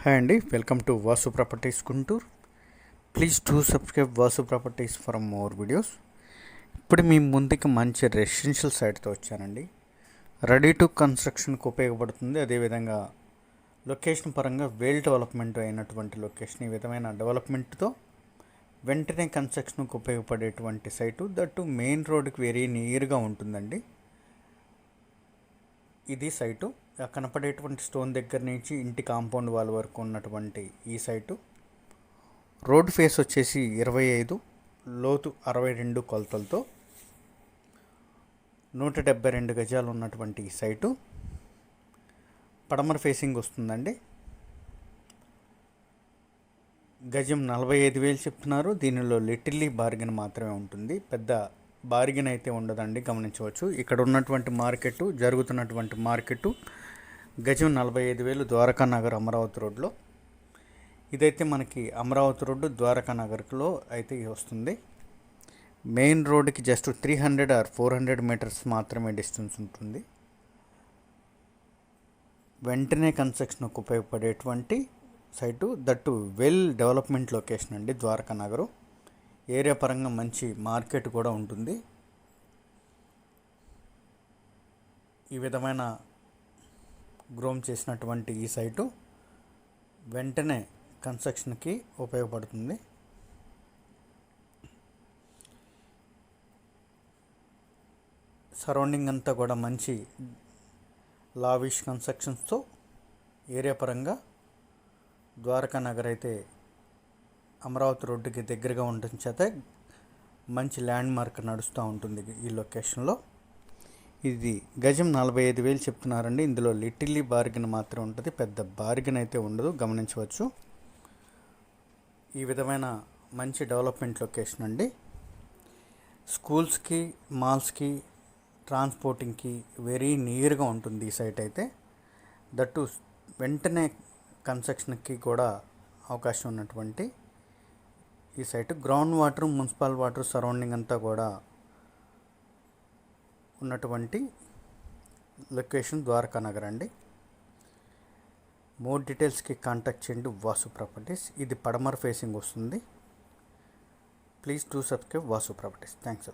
Hi అండి welcome to Vasu properties Guntur. Please to subscribe Vasu properties for more videos. ఇప్పుడు మీ ముందుకి మంచి రెసిడెన్షియల్ సైట్తో వచ్చానండి. రెడీ టు కన్స్ట్రక్షన్కి ఉపయోగపడుతుంది. అదేవిధంగా లొకేషన్ పరంగా వేల్ డెవలప్మెంట్ అయినటువంటి లొకేషన్ ఈ విధమైన డెవలప్మెంట్తో వెంటనే కన్స్ట్రక్షన్కి ఉపయోగపడేటువంటి సైటు. దట్టు మెయిన్ రోడ్కి వెరీ నియర్గా ఉంటుందండి. ఇది సైటు. కనపడేటువంటి స్టోన్ దగ్గర నుంచి ఇంటి కాంపౌండ్ వాల్ వరకు ఉన్నటువంటి ఈ సైటు. రోడ్ ఫేస్ వచ్చేసి ఇరవై ఐదు లోతు అరవై రెండు కొలతలతో నూట డెబ్బై రెండు గజాలు ఉన్నటువంటి ఈ సైటు. పడమర ఫేసింగ్ వస్తుందండి. గజం నలభై ఐదు వేలు చెప్తున్నారు. దీనిలో లిటిల్లీ బార్గెన్ మాత్రమే ఉంటుంది. పెద్ద బార్గెన్ అయితే ఉండదండి గమనించవచ్చు. ఇక్కడ ఉన్నటువంటి మార్కెట్ జరుగుతున్నటువంటి మార్కెట్ గజం నలభై ఐదు వేలు ద్వారకా నగర్ అమరావతి రోడ్లో ఇదైతే మనకి అమరావతి రోడ్డు ద్వారకా నగర్లో అయితే వస్తుంది. మెయిన్ రోడ్డుకి just three hundred or four hundred meters మాత్రమే డిస్టెన్స్ ఉంటుంది. వెంటనే కన్స్ట్రక్షన్కు ఉపయోగపడేటువంటి site that well development location అండి ద్వారకా నగరు. ఏరియా పరంగా మంచి మార్కెట్ కూడా ఉంటుంది. ఈ విధమైన గ్రోమ్ చేసినటువంటి ఈ సైటు వెంటనే కన్స్ట్రక్షన్కి ఉపయోగపడుతుంది. సరౌండింగ్ అంతా కూడా మంచి లావిష్ కన్స్ట్రక్షన్స్తో ఏరియా పరంగా ద్వారకా నగర్ అయితే అమరావతి రోడ్డుకి దగ్గరగా ఉండటం చేత మంచి ల్యాండ్ మార్క్ నడుస్తూ ఉంటుంది ఈ లొకేషన్లో. ఇది గజం నలభై ఐదు వేలు చెప్తున్నారండి. ఇందులో లిటిల్లీ బార్గెన్ మాత్రం ఉంటుంది. పెద్ద బార్గెన్ అయితే ఉండదు. గమనించవచ్చు. ఈ విధమైన మంచి డెవలప్మెంట్ లొకేషన్ అండి. స్కూల్స్కి మాల్స్కి ట్రాన్స్పోర్టింగ్కి వెరీ నియర్గా ఉంటుంది ఈ సైట్ అయితే. దట్టు వెంటనే కన్స్ట్రక్షన్కి కూడా అవకాశం ఉన్నటువంటి ఈ site ground water municipal water surrounding అంతా కూడా ఉన్నటువంటి లొకేషన్ ద్వారకా నగర్ అండి. మోర్ డీటెయిల్స్కి కాంటాక్ట్ చేయండి వాసు ప్రాపర్టీస్. ఇది పడమర ఫేసింగ్ వస్తుంది. Please do subscribe Vasu properties. Thanks